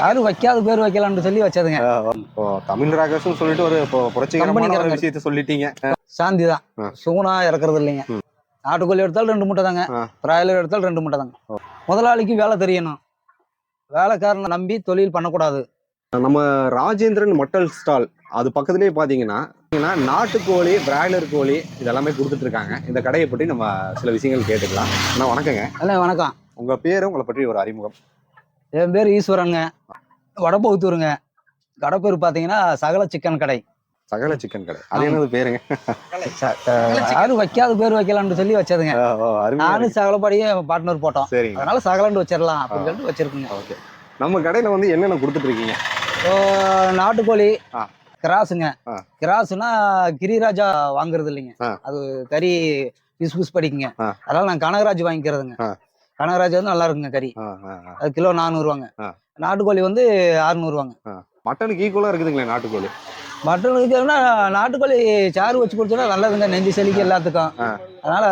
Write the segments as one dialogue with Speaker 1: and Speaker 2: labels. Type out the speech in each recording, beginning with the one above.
Speaker 1: யாரும் வைக்காத பேர் வைக்கலாம்னு சொல்லி வச்சதுங்க.
Speaker 2: இப்போ தமிழ் ராகர்ஸ்னு சொல்லிட்டு ஒரு புரட்சிகரமான ஒரு. விஷயத்த சொல்லிட்டீங்க.
Speaker 1: சாந்தி தான். சூனா இறக்குறது இல்லைங்க. நாட்டுக்கோழி எடுத்தாலும் ரெண்டு முட்டை தாங்க. பிராய்லர் எடுத்தாலும் ரெண்டு முட்டை தாங்க. முதலாளிக்கு வேலை தெரியணும். வேலைக்காரனை நம்பி தொழில் பண்ணக்கூடாது.
Speaker 2: நம்ம ராஜேந்திரன் மட்டல் ஸ்டால் அது பக்கத்துலயே பாத்தீங்கன்னா நாட்டுக்கோழி பிராய்லர் கோழி இதெல்லாமே கொடுத்துட்டு இருக்காங்க. இந்த கடையை பற்றி நம்ம சில விஷயங்கள் கேட்டுக்கலாம். அண்ணா வணக்கங்க.
Speaker 1: அல்ல வணக்கம்.
Speaker 2: உங்க பேரு உங்களை பற்றி ஒரு அறிமுகம்.
Speaker 1: என் பேர் ஈஸ்வரனுங்க. வடப்பகுத்தூருங்க கடை பேர் பார்த்தீங்கன்னா சகல சிக்கன் கடை.
Speaker 2: சகல சிக்கன் கடை. அது என்னது பேருங்க?
Speaker 1: யாரும் வைக்காத பேர் வைக்கலாம்னு சொல்லி வச்சதுங்க. நானும் சகலப்படியும் பார்ட்னர் போட்டோம். அதனால சகலன்னு வச்சிடலாம் அப்படின்னு சொல்லிட்டு வச்சிருக்குங்க.
Speaker 2: ஓகே. நம்ம கடையில வந்து என்னென்ன கொடுத்துட்டு இருக்கீங்க?
Speaker 1: நாட்டுக்கோழி. கிராஸுங்க. கிராஸ்னா கிரிராஜா வாங்குறது இல்லைங்க. அது கறி பிஸ் பிஸ் படிக்குங்க. அதனால நான் கனகராஜ் வாங்கிக்கிறதுங்க. கனகராஜ் வந்து நல்லா இருக்குங்க கறி. அது கிலோ நானூறுவாங்க. நாட்டுக்கோழி வந்து அறுநூறுவாங்க
Speaker 2: மட்டனுக்கு ஈக்குவலா இருக்குதுங்களே நாட்டுக்கோழி
Speaker 1: மட்டன் இருக்கிறதுனா நாட்டுக்கோழி சாறு வச்சு கொடுத்தோன்னா நல்லதுங்க நெஞ்சு சளிக்கு எல்லாத்துக்கும். அதனால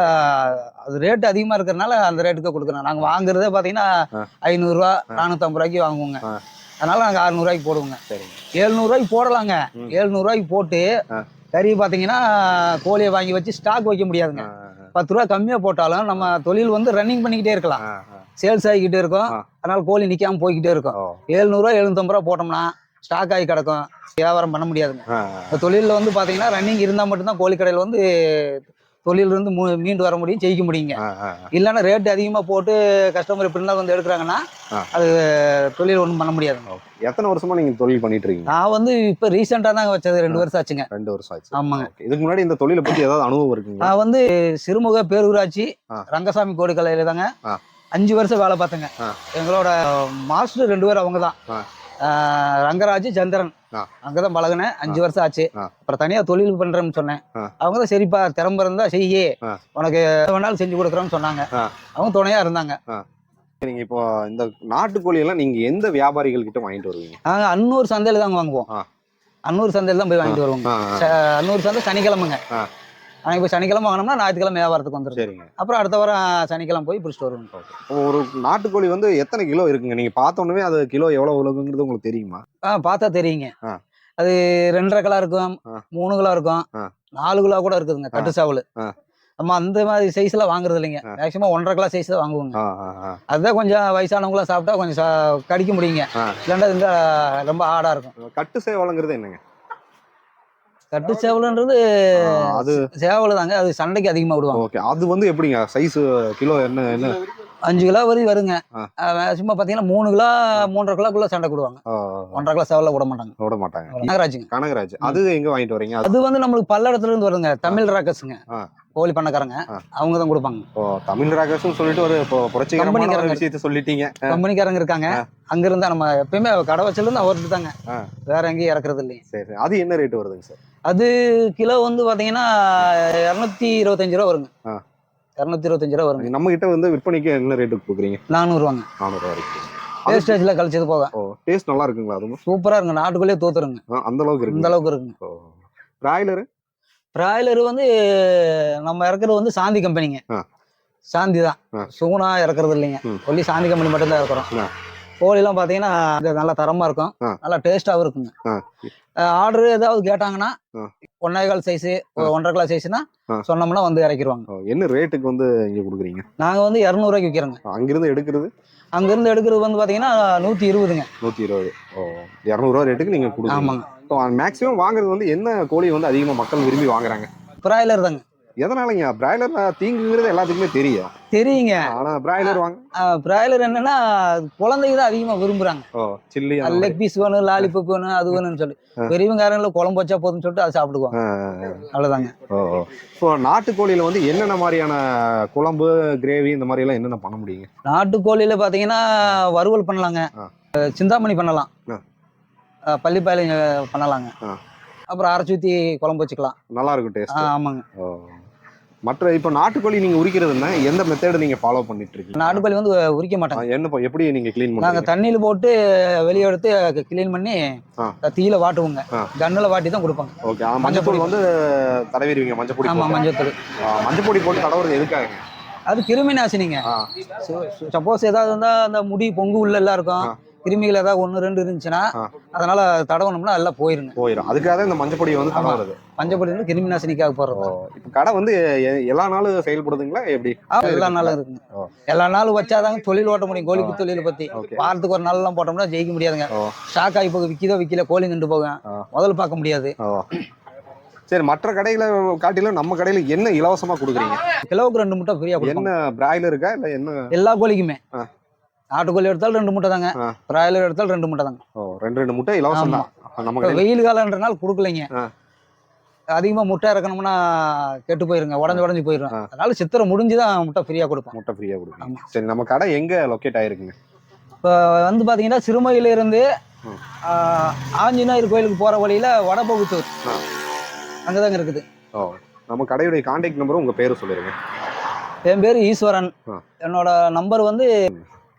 Speaker 1: அது ரேட் அதிகமா இருக்கிறதுனால அந்த ரேட்டுக்கு கொடுக்குறோம் நாங்க வாங்குறதே பாத்தீங்கன்னா
Speaker 2: ஆ.
Speaker 1: ஐநூறுரூவா நானூற்றம்பது ரூபாய்க்கு வாங்குவோங்க. அதனால நாங்க அறுநூறுவாய்க்கு போடுவோங்க எழுநூறுவாய்க்கு போடலாங்க. எழுநூறுவாய்க்கு போட்டு. கறி பாத்தீங்கன்னா கோழியை வாங்கி வச்சு ஸ்டாக் வைக்க முடியாதுங்க பத்து ரூபா கம்மியா போட்டாலும் நம்ம தொழில் வந்து ரன்னிங் பண்ணிக்கிட்டே இருக்கலாம். சேல்ஸ் ஆகிக்கிட்டே இருக்கும். அதனால கோழி நிக்காம போய்கிட்டே இருக்கும். எழுநூறுவா எழுநூத்தம்பது ரூபா போட்டோம்னா ஸ்டாக் ஆகி கிடக்கும். வியாபாரம் பண்ண முடியாதுங்க. தொழிலில் வந்து பார்த்தீங்கன்னா ரன்னிங் இருந்தால் மட்டும்தான் கோழி கடையில் வந்து தொழில் இருந்து மூ- மீண்டு வர முடியும் ஜெயிக்க முடியுங்க. இல்லைன்னா ரேட் அதிகமாக போட்டு கஸ்டமர் இப்படி இருந்தால் வந்து எடுக்கிறாங்கன்னா. அது தொழில் ஒன்றும் பண்ண முடியாதுங்க
Speaker 2: ஓகே. எத்தனை வருஷமா நீங்க தொழில் பண்ணிட்டு இருக்கீங்க
Speaker 1: நான் வந்து இப்போ ரீசெண்டாக தாங்க வச்சது ரெண்டு வருஷம் ஆச்சுங்க
Speaker 2: ரெண்டு வருஷம் ஆச்சு
Speaker 1: ஆமாங்க.
Speaker 2: இதுக்கு முன்னாடி இந்த தொழிலை பத்தி ஏதாவது அனுபவம் இருக்குங்களா
Speaker 1: நான் வந்து சிறுமுக பேரூராட்சி. ரங்கசாமி கோடி கலையில தாங்க. அஞ்சு வருஷம் வேலை பார்த்தேங்க. எங்களோட மாஸ்டர் ரெண்டு பேரும் அவங்க தான். ரங்கராஜ் சந்திரன். அங்கதான் பழகுனேன். அஞ்சு வருஷம் ஆச்சு. அப்புறம் தனியா தொழில் பண்றேன்னு சொன்னேன். அவங்க தான் சரிப்பா திறம்பு இருந்தா செய்யி. உனக்கு வேணாலும் செஞ்சு கொடுக்குறோன்னு சொன்னாங்க. அவங்க துணையா இருந்தாங்க.
Speaker 2: நீங்க இப்போ இந்த நாட்டுக்கோழி எல்லாம் நீங்க எந்த வியாபாரிகள் கிட்ட வாங்கிட்டு வருவீங்க?
Speaker 1: நாங்க அன்னூர் சந்தையில தாங்க வாங்குவோம். அன்னூர் சந்தையில தான் போய் வாங்கிட்டு. ச- அன்னூர் சந்தை சனிக்கிழமைங்க.
Speaker 2: ஆ.
Speaker 1: நாங்கள் இப்போ சனிக்கிழமை வாங்கினோம்னா ஞாயிற்றுக்கிழமை வியாபாரத்துக்கு வந்துடும்
Speaker 2: சரிங்க
Speaker 1: அப்புறம் அடுத்த வாரம் சனிக்கிழமை போய் பிடிச்சிட்டு வருவோம்
Speaker 2: ஒரு நாட்டுக்கோழி வந்து எத்தனை கிலோ இருக்குங்க நீங்க பார்த்த உடனே அது கிலோ எவ்வளவு உலகுங்கிறது உங்களுக்கு தெரியுமா
Speaker 1: ஆ பார்த்தா தெரியுங்க. அது ரெண்டரை கிலோ இருக்கும். மூணு கிலோ இருக்கும். நாலு கிலோ கூட இருக்குதுங்க கட்டு சாவல். நம்ம அந்த மாதிரி சைஸ்ல வாங்குறது இல்லைங்க
Speaker 2: ஆ.
Speaker 1: மேக்ஸிமம் ஒன்றரை கிலோ சைஸ் தான் வாங்குவோங்க. அதுதான் கொஞ்சம் வயசானவங்களாம் சாப்பிட்டா கொஞ்சம் கடிக்க முடியுங்க. இல்லைன்னா ரொம்ப ஆடா இருக்கும்
Speaker 2: கட்டு சேவலங்கிறது என்னங்க
Speaker 1: கட்டு சேவலுன்றது
Speaker 2: அது
Speaker 1: சேவல் தாங்க அது சண்டைக்கு அதிகமாக விடுவாங்க.
Speaker 2: ஓகே. அது வந்து எப்படிங்க? சைஸ் கிலோ என்ன என்ன?
Speaker 1: அஞ்சு கிலோ வரையும் வருங்க. சும்மா பார்த்தீங்கன்னா மூணு கிலோ மூன்றரை கிலோக்குள்ள சண்டை விடுவாங்க
Speaker 2: ஆ,
Speaker 1: ஒன்றரை கிலோ சேவல விட மாட்டாங்க.
Speaker 2: விட மாட்டாங்க.
Speaker 1: நாகராஜுங்க
Speaker 2: கனகராஜ். அது எங்க வாங்கிட்டு வரீங்க? அது
Speaker 1: வந்து நம்மளுக்கு பல்லடத்துல இருந்து வருங்க தமிழ் ராக்கஸுங்க. கோழி பண்ணக்காரங்க. அவங்க தான் கொடுப்பாங்க.
Speaker 2: தமிழ் ராகர்ஸ்னு சொல்லிட்டு ஒரு புரட்சிகரமான. விஷயத்த சொல்லிட்டீங்க.
Speaker 1: கம்பெனிக்காரங்க இருக்காங்க. அங்க இருந்தா நம்ம எப்பயுமே கடை வச்சிருந்து அவர்கிட்ட தாங்க. வேற எங்கேயும் இறக்குறது இல்லைங்க
Speaker 2: சரி சரி. அது என்ன ரேட் வருதுங்க சார்
Speaker 1: அது கிலோ வந்து பாத்தீங்கன்னா இரநூத்தி இருபத்தஞ்சு ரூபா வருங்க. இரநூத்தி இருபத்தஞ்சு ரூபா வருங்க.
Speaker 2: நம்ம கிட்ட வந்து விற்பனைக்கு என்ன ரேட்டுக்கு கொடுக்குறீங்க?
Speaker 1: நானூறுவாங்க.
Speaker 2: நானூறுவா இருக்கு
Speaker 1: வேஸ்டேஜ்ல கழிச்சது போக.
Speaker 2: டேஸ்ட் நல்லா இருக்குங்களா அதுவும்?
Speaker 1: சூப்பரா இருக்குங்க. நாட்டுக்குள்ளேயே தோத்துருங்க.
Speaker 2: அந்த அளவுக்கு
Speaker 1: இந்த
Speaker 2: இருக்கு
Speaker 1: அளவுக்கு இருக்குங்க.
Speaker 2: பிராய்லர்?
Speaker 1: பிராய்லர் வந்து நம்ம இறக்குறது வந்து சாந்தி கம்பெனிங்க. சாந்தி தான். சுகுணா இறக்குறது இல்லைங்க. ஒன்லி சாந்தி கம்பெனி மட்டும் தான் இறக்குறோம். கோழிலாம் பார்த்தீங்கன்னா நல்லா தரமா இருக்கும். நல்லா டேஸ்டாகவும் இருக்குங்க. ஆர்டர் ஏதாவது கேட்டாங்கன்னா. ஒன்னே கால் சைஸ் ஒன்றரை கிலோ சைஸ்னா. சொன்னோம்னா வந்து இறக்கிடுவாங்க
Speaker 2: என்ன ரேட்டுக்கு வந்து இங்க கொடுக்குறீங்க?
Speaker 1: நாங்க வந்து இரநூறுவாய்க்கு விற்கிறோங்க
Speaker 2: அங்கிருந்து எடுக்கிறது?
Speaker 1: அங்கிருந்து எடுக்கிறது வந்து பாத்தீங்கன்னா நூத்தி இருபதுங்க.
Speaker 2: நூத்தி இருபது. ஓ இரநூறுவா ரேட்டுக்கு நீங்க
Speaker 1: ஆமாங்க.
Speaker 2: மேக்ஸிமம் வாங்குறது வந்து என்ன கோழி வந்து அதிகமா மக்கள் விரும்பி வாங்குறாங்க?
Speaker 1: பிராய்லர் தாங்க.
Speaker 2: எதனாலங்க? பிராய்லர் தீங்குங்கிறது எல்லாத்துக்குமே தெரியும்.
Speaker 1: தெரியுங்க.
Speaker 2: ஆனா பிராய்லர் வாங்க.
Speaker 1: பிராய்லர் என்னன்னா குழந்தைங்க தான் அதிகமா விரும்புறாங்க.
Speaker 2: ஓ சில்லி
Speaker 1: லெக் பீஸ் வேணும் லாலிபப் வேணும் அது வேணும்னு சொல்லி.
Speaker 2: ஆ.
Speaker 1: பெரியவங்காரங்கள குழம்பு வச்சா போதும்னு சொல்லிட்டு அதை சாப்பிடுவாங்க அவ்வளவுதாங்க.
Speaker 2: ஓ ஓ. இப்போ நாட்டுக்கோழியில வந்து என்னென்ன மாதிரியான குழம்பு கிரேவி இந்த மாதிரி எல்லாம் என்னென்ன பண்ண முடியுங்க?
Speaker 1: நாட்டுக்கோழியில பாத்தீங்கன்னா வறுவல் பண்ணலாங்க. சிந்தாமணி பண்ணலாம். பள்ளிப்பாயல பண்ணலாங்க. அப்புறம் அரைச்சி ஊத்தி குழம்பு வச்சுக்கலாம்.
Speaker 2: நல்லா இருக்கும் டேஸ்ட்
Speaker 1: ஆமாங்க.
Speaker 2: மற்ற இப்போ நாட்டுக்கோழி நீங்க உரிக்கிறதுன்னா எந்த மெத்தட் நீங்க ஃபாலோ பண்ணிட்டு இருக்கீங்க
Speaker 1: நாட்டுக்கோழி வந்து உரிக்க மாட்டாங்க.
Speaker 2: என்ன எப்படி நீங்க க்ளீன்
Speaker 1: நாங்க
Speaker 2: பண்ணுவீங்க
Speaker 1: தண்ணியில போட்டு வெளியே எடுத்து க்ளீன் பண்ணி. தீயில வாட்டுவோங்க. கண்ணுல வாட்டி தான் கொடுப்பாங்க.
Speaker 2: ஓகே மஞ்சள் வந்து தடவிடுவீங்க மஞ்சள் பொடி
Speaker 1: ஆமா
Speaker 2: போட்டு.
Speaker 1: மஞ்சள்
Speaker 2: ஆ, மஞ்சள் பொடி போட்டு தடவுறது எதுக்காக?
Speaker 1: அது கிருமி நாசினிங்க சப்போஸ் ஏதாவது இருந்தா அந்த முடி பொங்கு உள்ள எல்லாம் இருக்கும். கிருமிகள் ஏதாவது ஒன்று ரெண்டு இருந்துச்சுன்னா. அதனால தடவணும்னா எல்லாம் போயிருங்க.
Speaker 2: போயிடும் அதுக்காக இந்த மஞ்சப்பொடியை வந்து. தடவுறது.
Speaker 1: மஞ்சப்பொடி வந்து கிருமி நாசினிக்காக போடுறது.
Speaker 2: இப்போ கடை வந்து எல்லா நாளும் செயல்படுதுங்களா? எப்படி?
Speaker 1: எல்லா நாளும் இருக்குங்க. எல்லா நாளும் வச்சாதாங்க தொழில் ஓட்ட முடியும். கோழிக்கு தொழில் பத்தி. வாரத்துக்கு ஒரு நாள்லாம் போட்டோம்னா ஜெயிக்க முடியாதுங்க. ஸ்டாக் ஆகி போக விற்கிதோ விற்கல கோழி நின்று போகும்.
Speaker 2: ஆ.
Speaker 1: முதல்ல பார்க்க முடியாது.
Speaker 2: சரி மற்ற கடையில காட்டிலும் நம்ம கடையில என்ன இலவசமா கொடுக்குறீங்க?
Speaker 1: கிலோவுக்கு ரெண்டு முட்டை ஃப்ரீயா
Speaker 2: என்ன பிராய்லருக்கா இல்ல என்ன?
Speaker 1: எல்லா கோழிக்குமே. நாட்டுக்கோழி எடுத்தாலும் ரெண்டு முட்டை தாங்க. பிராய்லர் எடுத்தாலும் ரெண்டு முட்டை தாங்க
Speaker 2: ஓ ரெண்டு ரெண்டு முட்டை இலவசம் தான் கடையில
Speaker 1: வெயில் காலன்றனால கொடுக்கலைங்க
Speaker 2: ஆ.
Speaker 1: அதிகமா முட்டை இறக்கணும்னா கெட்டு போயிருங்க உடஞ்சு உடஞ்சு போயிடும். அதனால சித்திரை முடிஞ்சுதான் முட்டை ஃப்ரீயா கொடுப்போம்
Speaker 2: முட்டை ஃப்ரீயா
Speaker 1: ஆமா.
Speaker 2: சரி நம்ம கடை எங்க லொக்கேட் ஆயிருக்குங்க
Speaker 1: இப்போ வந்து பாத்தீங்கன்னா சிறுமையில இருந்து
Speaker 2: ம்.
Speaker 1: ஆ, ஆஞ்சநேயர் கோயிலுக்கு போற வழியில வடபகுத்தூர். அங்கதாங்க இருக்குது
Speaker 2: ஓ நம்ம கடையுடைய கான்டாக்ட் நம்பரும் உங்க பேரு சொல்லிருங்க
Speaker 1: என் பேர் ஈஸ்வரன். என்னோட நம்பர் வந்து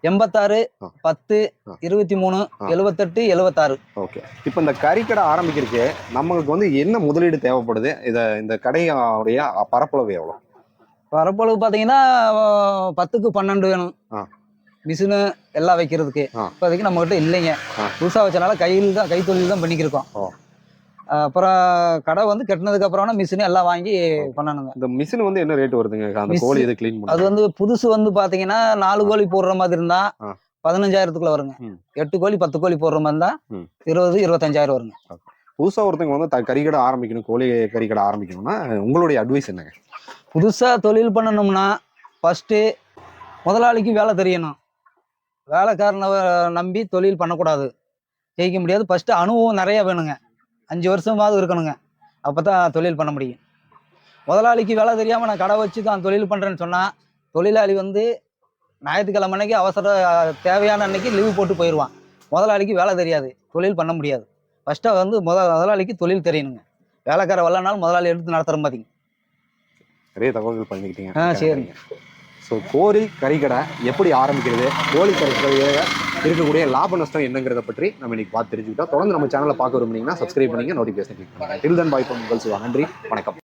Speaker 1: எண்பத்தாறு. பத்து. இருபத்தி மூணு. எழுபத்தெட்டு எழுபத்தாறு
Speaker 2: ஓகே இப்போ இந்த கறிக்கடை ஆரம்பிக்கிறதுக்கு நம்மளுக்கு வந்து என்ன முதலீடு தேவைப்படுது இத இந்த கடையோடைய பரப்பளவு எவ்வளோ
Speaker 1: வரப்பொழுது பார்த்தீங்கன்னா பத்துக்கு பன்னெண்டு வேணும். மிஷினு எல்லாம் வைக்கிறதுக்கு. இப்போதைக்கு நம்மகிட்ட இல்லைங்க. புதுசாக வச்சனால கையில் தான் கைத்தொழில் தான் பண்ணிக்கிருக்கோம். அப்புறம் கடை வந்து கட்டினதுக்கு அப்புறம்னா மிஷினு எல்லாம் வாங்கி பண்ணணுங்க.
Speaker 2: இந்த மிஷின் வந்து என்ன ரேட் வருதுங்க? அந்த கோழி இது க்ளீன்
Speaker 1: அது
Speaker 2: பண்ண
Speaker 1: வந்து புதுசு வந்து பாத்தீங்கன்னா நாலு கோழி போடுற மாதிரி இருந்தா. பதினஞ்சாயிரத்துக்குள்ள வருங்க. எட்டு கோழி பத்து கோழி போடுற மாதிரி இருந்தா. இருபது இருபத்தஞ்சாயிரம் வருங்க.
Speaker 2: புதுசா ஒருத்தங்க வந்து கறிக்கடை ஆரம்பிக்கணும் கோழி கறிக்கடை ஆரம்பிக்கணும்னா உங்களுடைய அட்வைஸ் என்னங்க?
Speaker 1: புதுசா தொழில் பண்ணணும்னா ஃபர்ஸ்ட் முதலாளிக்கு வேலை தெரியணும். வேலைக்காரனை நம்பி தொழில் பண்ணக்கூடாது. ஜெயிக்க முடியாது. ஃபர்ஸ்ட் அனுபவம் நிறைய வேணுங்க. அஞ்சு வருஷமாவது இருக்கணுங்க. அப்பதான் தொழில் பண்ண முடியும். முதலாளிக்கு வேலை தெரியாம நான் கடை வச்சு தான் தொழில் பண்றேன்னு சொன்னா தொழிலாளி வந்து ஞாயிற்றுக்கிழமை அன்னைக்கு அவசர தேவையான அன்னைக்கு லீவு போட்டு போயிடுவான் முதலாளிக்கு வேலை தெரியாது. தொழில் பண்ண முடியாது. ஃபர்ஸ்ட்டாக வந்து முத முதலாளிக்கு தொழில் தெரியணுங்க. வேலைக்கார வரலனாலும் முதலாளி எடுத்து நடத்துகிற மாதிரி.
Speaker 2: நிறைய தகவல்கள் பண்ணிக்கிட்டீங்க.
Speaker 1: ஆ, சரி.
Speaker 2: ஸோ கோழி கறிக்கடை எப்படி ஆரம்பிக்கிறது? கோழி கறிக்கடையில இருக்கக்கூடிய லாப நஷ்டம் என்னங்கிறத பற்றி நம்ம இன்னைக்கு பார்த்து தெரிஞ்சுக்கிட்டோம். தொடர்ந்து நம்ம சேனலை பார்க்க விரும்புனீங்கன்னா சப்ஸ்கிரைப் பண்ணிங்க நோட்டிஃபிகேஷன் கிளிக் பண்ணுங்க. Till then bye Pongal Siva நன்றி வணக்கம்.